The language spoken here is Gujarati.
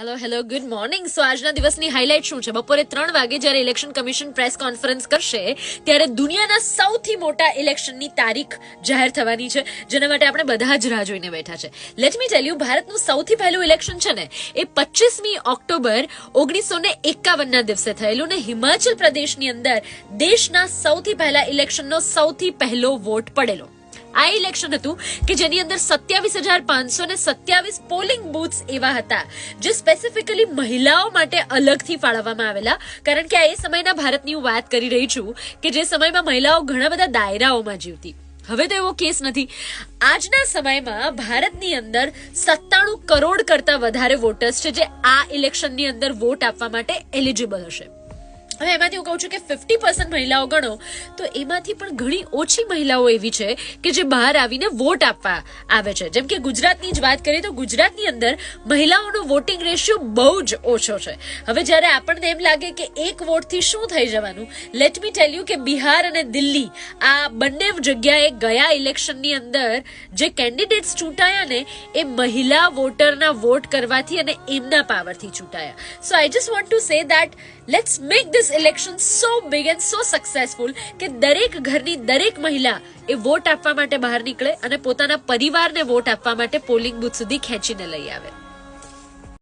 Hello hello good morning so આજના દિવસની હાઇલાઇટ શું છે? બપોરે ત્રણ વાગે જ્યારે ઇલેક્શન કમિશન પ્રેસ કોન્ફરન્સ કરશે, ત્યારે દુનિયાના સૌથી મોટા ઇલેક્શનની તારીખ જાહેર થવાની છે. જેના માટે આપણે બધા જ રાહ જોઈને બેઠા છે. લેટ મી ટેલ યુ ભારતનું સૌથી પહેલું ઇલેક્શન છે ને, એ પચીસમી ઓક્ટોબર ઓગણીસો ને એકાવનના દિવસે થયેલું ને હિમાચલ પ્રદેશની અંદર દેશના સૌથી પહેલા ઇલેક્શનનો સૌથી પહેલો વોટ પડેલો. આ ઇલેક્શન હતું કે જેની અંદર સત્યાવીસ હજાર પાંચસો ને સત્યાવીસ પોલિંગ બૂથ્સ એવા હતા, જે સ્પેસિફિકલી મહિલાઓ માટે અલગથી ફાળવવામાં આવેલા. કારણ કે આ એ સમયના ભારતની હું વાત કરી રહી છું કે જે સમયમાં મહિલાઓ ઘણા બધા દાયરાઓમાં જીવતી. હવે તો એવો કેસ નથી. આજના સમયમાં ભારતની અંદર સત્તાણું કરોડ કરતા વધારે વોટર્સ છે જે આ ઇલેક્શનની અંદર વોટ આપવા માટે એલિજિબલ હશે. હવે એમાંથી હું કહું છું કે ફિફ્ટી પર્સન્ટ મહિલાઓ ગણો, તો એમાંથી પણ ઘણી ઓછી મહિલાઓ એવી છે કે જે બહાર આવીને વોટ આપવા આવે છે. જેમ કે ગુજરાતની જ વાત કરીએ તો ગુજરાતની અંદર મહિલાઓનો વોટિંગ રેશિયો બહુ જ ઓછો છે. હવે જ્યારે આપણને એમ લાગે કે એક વોટથી શું થઈ જવાનું લેટ મી ટેલ યુ કે બિહાર અને દિલ્હી આ બંને જગ્યાએ ગયા ઇલેક્શનની અંદર જે કેન્ડિડેટ્સ ચૂંટાયા ને, એ મહિલા વોટરના વોટ કરવાથી અને એમના પાવરથી ચૂંટાયા. So I just want to say that let's make this election so big and so successful કે દરેક ઘરની દરેક મહિલા એ વોટ આપવા માટે બહાર નીકળે અને પોતાના પરિવારને વોટ આપવા માટે પોલિંગ બૂથ સુધી ખેંચીને લઈ આવે.